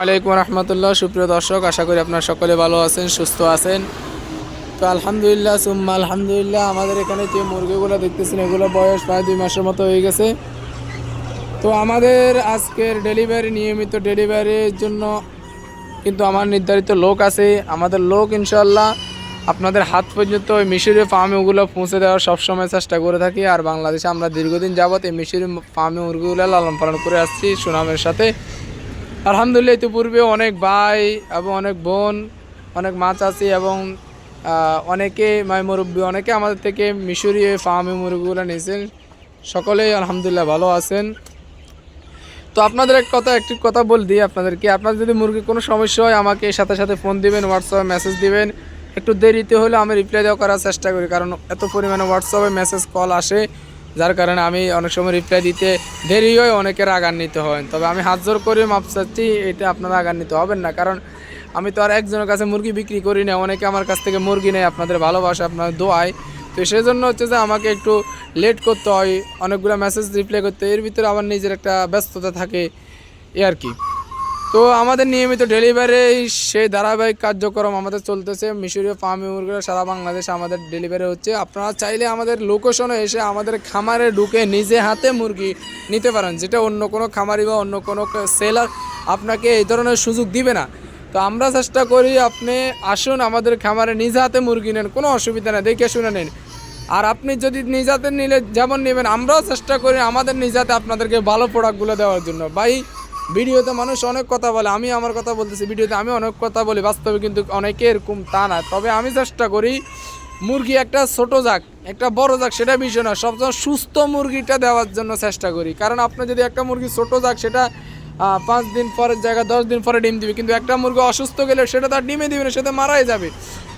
আলাইকুম রহমতুল্লাহ, সুপ্রিয় দর্শক, আশা করি আপনার সকলে ভালো আছেন, সুস্থ আছেন। তো আলহামদুলিল্লাহ, সুম্মা আলহামদুলিল্লাহ, আমাদের এখানে যে মুরগিগুলো দেখতেছেন, এগুলো বয়স প্রায় দুই মাসের মতো হয়ে গেছে। তো আমাদের আজকের ডেলিভারি, নিয়মিত ডেলিভারির জন্য কিন্তু আমার নির্ধারিত লোক আছে। আমাদের লোক ইনশাল্লাহ আপনাদের হাত পর্যন্ত ওই মিশরি ফার্মে ওগুলো পৌঁছে দেওয়ার সবসময় চেষ্টা করে থাকি। আর বাংলাদেশে আমরা দীর্ঘদিন যাবত এই মিশরি ফার্মে মুরগিগুলো লালন পালন করে আসছি সুনামের সাথে। আলহামদুলিল্লাহ, ইতিপূর্বে অনেক ভাই এবং অনেক বোন, অনেক মাছ আছে এবং অনেকে মাই মুরব্বী, অনেকে আমাদের থেকে মিশরি ফার্মে মুরগিগুলো নিয়েছেন। সকলেই আলহামদুলিল্লাহ ভালো আছেন। তো আপনাদের এক কথা, একটি কথা বল দিই আপনাদেরকে। আপনাদের যদি মুরগির কোনো সমস্যা হয়, আমাকে সাথে সাথে ফোন দিবেন হোয়াটসঅ্যাপে মেসেজ দিবেন। একটু দেরিতে হলে আমি রিপ্লাই দেওয়া করার চেষ্টা করি, কারণ এত পরিমাণে হোয়াটসঅ্যাপে মেসেজ কল আসে। যার কারণে আমি অনেক সময় রিপ্লাই দিতে দেরি হয় অনেকের আগান্বিত হয় তবে আমি হাত জোর করে মাপ চাচ্ছি, এটা আপনারা আগান্বিত হবেন না। কারণ আমি তো আর একজনের কাছে মুরগি বিক্রি করি না, অনেকে আমার কাছ থেকে মুরগি নেয়, আপনাদের ভালোবাসা আপনার দোয়ায়। তো সেই জন্য হচ্ছে যে আমাকে একটু লেট করতে হয়, অনেকগুলো মেসেজ রিপ্লাই করতে। এর ভিতরে আমার নিজের একটা ব্যস্ততা থাকে, এ আর কি। তো আমাদের নিয়মিত ডেলিভারি সেই ধারাবাহিক কার্যক্রম আমাদের চলতেছে। মিশরীয় ফার্মি মুরগিরা সারা বাংলাদেশে আমাদের ডেলিভারি হচ্ছে। আপনারা চাইলে আমাদের লোকেশনে এসে আমাদের খামারে ঢুকে নিজে হাতে মুরগি নিতে পারেন, যেটা অন্য কোনো খামারি বা অন্য কোনো সেলার আপনাকে এই ধরনের সুযোগ দিবে না। তো আমরা চেষ্টা করি আপনি আসুন আমাদের খামারে নিজ হাতে মুরগি নেন, কোনো অসুবিধা নেই, দেখে শুনে নিন। আর আপনি যদি নিজ হাতে নিলে যেমন নেবেন, আমরাও চেষ্টা করি আমাদের নিজ হাতে আপনাদেরকে ভালো প্রোডাক্টগুলো দেওয়ার জন্য। ভাই ভিডিওতে মানুষ অনেক কথা বলে, আমি আমার কথা বলতেছি, ভিডিওতে আমি অনেক কথা বলি, বাস্তবে কিন্তু অনেকে এরকম তা না। তবে আমি চেষ্টা করি, মুরগি একটা ছোট যাক, একটা বড় যাক, সেটা বিষয় না সবসময় সুস্থ মুরগিটা দেওয়ার জন্য চেষ্টা করি। কারণ আপনি যদি একটা মুরগি ছোট যাক, সেটা পাঁচ দিন পরের জায়গায় দশ দিন পরে ডিম দিবে। কিন্তু একটা মুরগি অসুস্থ গেলে সেটা তার ডিমে দিবে না সেটা মারাই যাবে।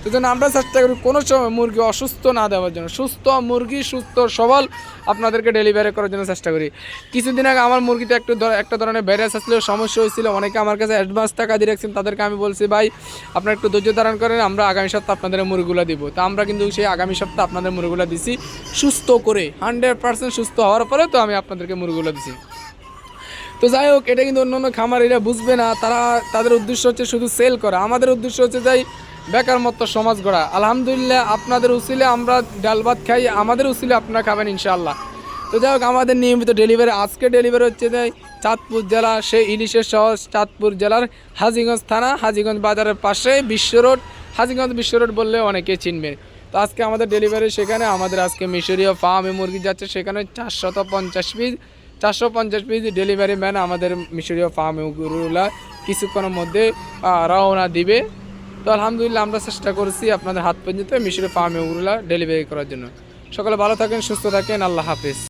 তো জন্য আমরা চেষ্টা করি কোনো সময় মুরগি অসুস্থ না দেওয়ার জন্য। সুস্থ মুরগি, সুস্থ সবল আপনাদেরকে ডেলিভারি করার জন্য চেষ্টা করি। কিছুদিন আগে আমার মুরগিতে একটু একটা ধরনের ভাইরাস আসলে, সমস্যা হয়েছিল। অনেকে আমার কাছে অ্যাডভান্স টাকা দিয়ে রাখছেন, তাদেরকে আমি বলছি, ভাই, আপনারা একটু ধৈর্য ধারণ করেন, আমরা আগামী সপ্তাহে আপনাদের মুরগুলো দিব। তো আমরা কিন্তু সেই আগামী সপ্তাহে আপনাদের মুরগুলো দিছি সুস্থ করে। হান্ড্রেড পার্সেন্ট সুস্থ হওয়ার পরে তো আমি আপনাদেরকে মুরগুলো দিছি। তো যাই হোক, এটা কিন্তু অন্য অন্য খামারিরা বুঝবে না। তারা তাদের উদ্দেশ্য হচ্ছে শুধু সেল করা। আমাদের উদ্দেশ্য হচ্ছে যাই বেকার মতো সমাজ গড়া। আলহামদুলিল্লাহ, আপনাদের উচিলে আমরা ডাল ভাত খাই, আমাদের উচিলে আপনারা খাবেন ইনশাআল্লাহ। তো যাই হোক, আমাদের নিয়মিত ডেলিভারি আজকে ডেলিভারি হচ্ছে যাই চাঁদপুর জেলা, সেই ইলিশের শহর চাঁদপুর জেলার হাজিগঞ্জ থানা, হাজিগঞ্জ বাজারের পাশে বিশ্ব রোড। হাজিগঞ্জ বিশ্ব রোড বললে অনেকে চিনবে তো আজকে আমাদের ডেলিভারি সেখানে, আমাদের আজকে মিশরীয় ফার্মে মুরগি যাচ্ছে, সেখানে চারশত পঞ্চাশ পিস। চারশো পঞ্চাশ পিস ডেলিভারি ম্যান আমাদের মিশরীয় ফার্মে গুরুলা কিছুক্ষণের মধ্যে রওনা দিবে। তো আলহামদুলিল্লাহ আমরা চেষ্টা করছি আপনাদের হাত পর্যন্ত মিশরীয় ফার্মে গুরুলা ডেলিভারি করার জন্য। সকলে ভালো থাকেন, সুস্থ থাকেন, আল্লাহ হাফিজ।